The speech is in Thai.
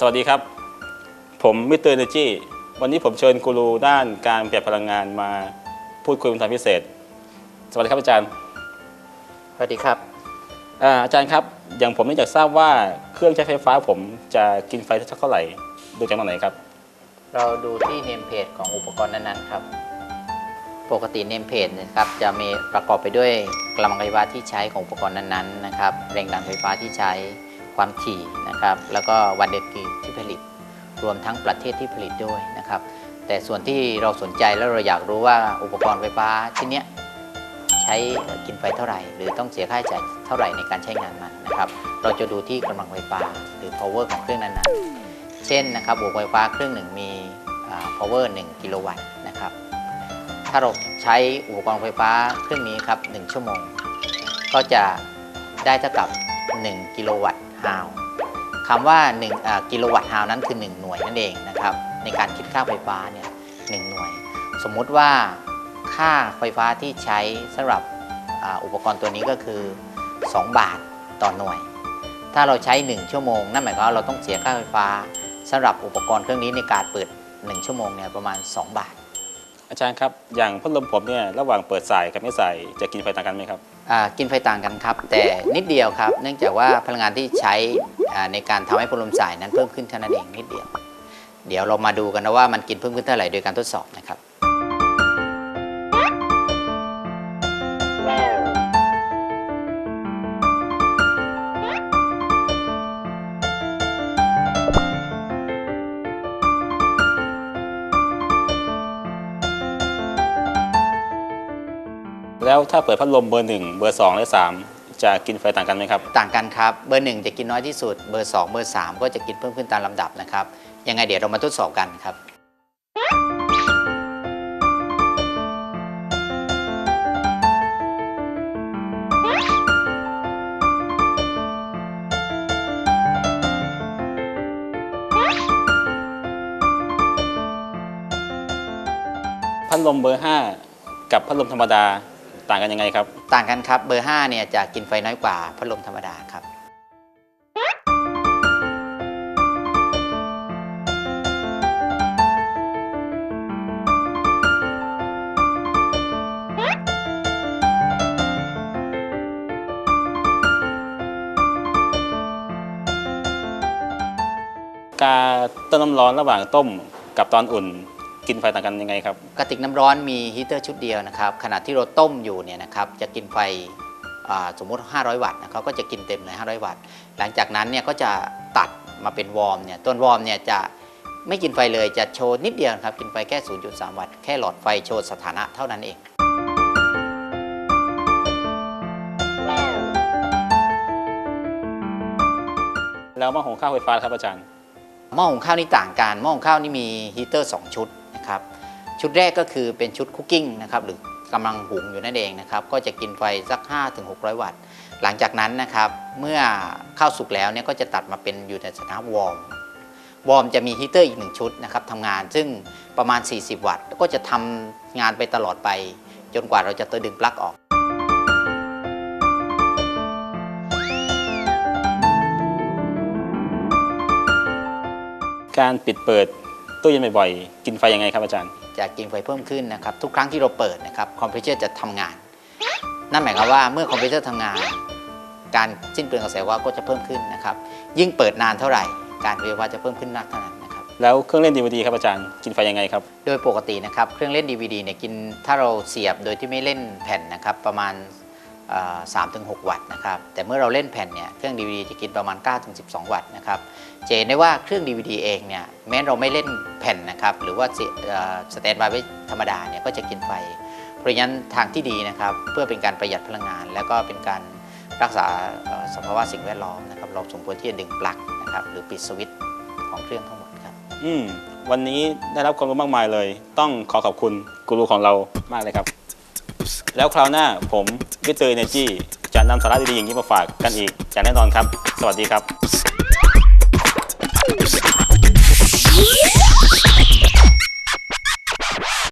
สวัสดีครับ ผมมิสเตอร์เนจีวันนี้ผมเชิญกูรูด้านการประหยัดพลังงานมาพูดคุยเป็นทางพิเศษ สวัสดีครับอาจารย์ สวัสดีครับอ่าอาจารย์ครับ อย่างผมนี่อยากทราบว่าเครื่องใช้ไฟฟ้าผมจะกินไฟสักเท่าไหร่ ดูจากตรงไหนครับ เราดูที่เนมเพจของอุปกรณ์นั้นๆครับ ปกติเนมเพจนะครับจะมีประกอบไปด้วยกำลังไฟฟ้าที่ใช้ของอุปกรณ์นั้นๆนะครับ แรงดันไฟฟ้าที่ใช้ความถี่นะ ครับแล้วก็วันเดือนปีที่ผลิต รวมทั้งประเทศที่ผลิตด้วยนะครับ แต่ส่วนที่เราสนใจแล้วเราอยากรู้ว่าอุปกรณ์ไฟฟ้าชิ้นเนี้ยใช้กินไฟเท่าไหร่ หรือต้องเสียค่าใช้จ่ายเท่าไหร่ในการใช้งานมันนะครับ เราจะดูที่กำลังไฟฟ้าหรือ power ของเครื่องนั้นๆ เช่นนะครับอุปกรณ์ไฟฟ้าเครื่องหนึ่งมี power 1 กิโลวัตต์นะครับถ้าเราใช้อุปกรณ์ไฟฟ้าเครื่องนี้ครับ1ชั่วโมง ก็จะได้เท่ากับ 1 กิโลวัตต์ฮาว คำว่า1อ่ากิโลวัตต์ฮาวนั้นคือ 1 หน่วยนั่นเองนะครับในการคิดค่าไฟฟ้าเนี่ยหนึ่งหน่วย สมมุติว่าค่าไฟฟ้าที่ใช้สำหรับอุปกรณ์ตัวนี้ก็คือ 2 บาทต่อหน่วย ถ้าเราใช้ 1 ชั่วโมง นั่นหมายความว่าเราต้องเสียค่าไฟฟ้าสำหรับอุปกรณ์เครื่องนี้ในการเปิด 1 ชั่วโมงเนี่ยประมาณ 2 บาท อาจารย์ครับ อย่างพัดลมผมเนี่ยระหว่างเปิดสายกับไม่สายจะกินไฟต่างกันไหมครับอ่ากินไฟต่างกันครับ แต่นิดเดียวครับ เนื่องจากว่าพลังงานที่ใช้ในการทำให้พัดลมสายนั้นเพิ่มขึ้นเท่านั้นเองนิดเดียว เดี๋ยวเรามาดูกันนะว่ามันกินเพิ่มขึ้นเท่าไหร่โดยการทดสอบนะครับ แล้วถ้าเปิดพัดลมเบอร์หนึ่งเบอร์สองและสามจะกินไฟต่างกันไหมครับ ต่างกันครับ เบอร์หนึ่งจะกินน้อยที่สุด เบอร์2เบอร์3ก็จะกินเพิ่มขึ้นตามลำดับนะครับ ยังไงเดี๋ยวเรามาทดสอบกันครับพัดลมเบอร์ห้ากับพัดลมธรรมดา ต่างกันยังไงครับ ต่างกันครับเบอร์5เนี่ยจะกินไฟน้อยกว่าพัดลมธรรมดาครับ การต้มน้ำร้อนระหว่างต้มกับตอนอุ่น กินไฟต่างกันยังไงครับกระติกน้ำร้อนมีฮีเตอร์ชุดเดียวนะครับขณะที่เราต้มอยู่เนี่ยนะครับจะกินไฟอ่าสมมุติ 500 วัตต์นะครับก็จะกินเต็มเลย 500 วัตต์ หลังจากนั้นเนี่ยก็จะตัดมาเป็นวอร์มเนี่ยต้นวอร์มเนี่ยจะไม่กินไฟเลยจะโชว์นิดเดียวครับ กินไฟแค่ 0.3 วัตต์ แค่หลอดไฟโชว์สถานะเท่านั้นเอง แล้วหม้อหุงข้าวไฟฟ้าครับอาจารย์หม้อหุงข้าวนี่ต่างกันหม้อหุงข้าวนี่มีฮีเตอร์ 2 ชุด นะครับชุดแรกก็คือเป็นชุดคุกกิ้งนะครับหรือกำลังหุงอยู่นั่นเองนะครับก็จะกินไฟสัก 5-600 วัตต์ หลังจากนั้นนะครับเมื่อข้าวสุกแล้วเนี่ยก็จะตัดมาเป็นอยู่ในสถานวอร์มวอร์มจะมีฮีเตอร์อีกหนึ่งชุดนะครับทำงานซึ่งประมาณ 40 วัตต์ ก็จะทำงานไปตลอดไป จนกว่าเราจะตัวดึงปลั๊กออกการปิดเปิด ตู้เย็นบ่อยๆ กินไฟยังไงครับอาจารย์ จะกินไฟเพิ่มขึ้นนะครับ ทุกครั้งที่เราเปิดนะครับคอมเพรสเซอร์จะทำงาน นั่นหมายความว่าเมื่อคอมเพรสเซอร์ทำงาน การสิ้นเปลืองกระแสไฟฟ้าก็จะเพิ่มขึ้นนะครับ ยิ่งเปิดนานเท่าไหร่ การไฟฟ้าจะเพิ่มขึ้นมากเท่านั้นนะครับ แล้วเครื่องเล่นดีวดีครับอาจารย์ กินไฟยังไงครับ โดยปกตินะครับเครื่องเล่น DVD เนี่ยกินถ้าเราเสียบโดยที่ไม่เล่นแผ่นนะครับประมาณ สามถึงวัตต์นะครับ แต่เมื่อเราเล่นแผ่นเนี่ยเครื่อง DVD จะกินประมาณ9ถึง12 วัตต์นะครับจะเห็นได้ว่าเครื่อง DVD เองเนี่ยแม้เราไม่เล่นแผ่นนะครับหรือว่าสแตนบายไว้ธรรมดาเนี่ยก็จะกินไฟ เพราะฉะนั้นทางที่ดีนะครับเพื่อเป็นการประหยัดพลังงาน แล้วก็เป็นการรักษาสภาวะสิ่งแวดล้อมนะครับเราสมควรที่จะดึงปลั๊กนะครับหรือปิดสวิตช์ของเครื่องทั้งหมดครับอืมวันนี้ได้รับความรู้มากมายเลย ต้องขอขอบคุณกูรูของเรามากเลยครับ แล้วคราวหน้าผมวิเตอร์เนจีจะนำสาระดีๆอย่างนี้มาฝากกันอีกอย่างแน่นอนครับ สวัสดีครับ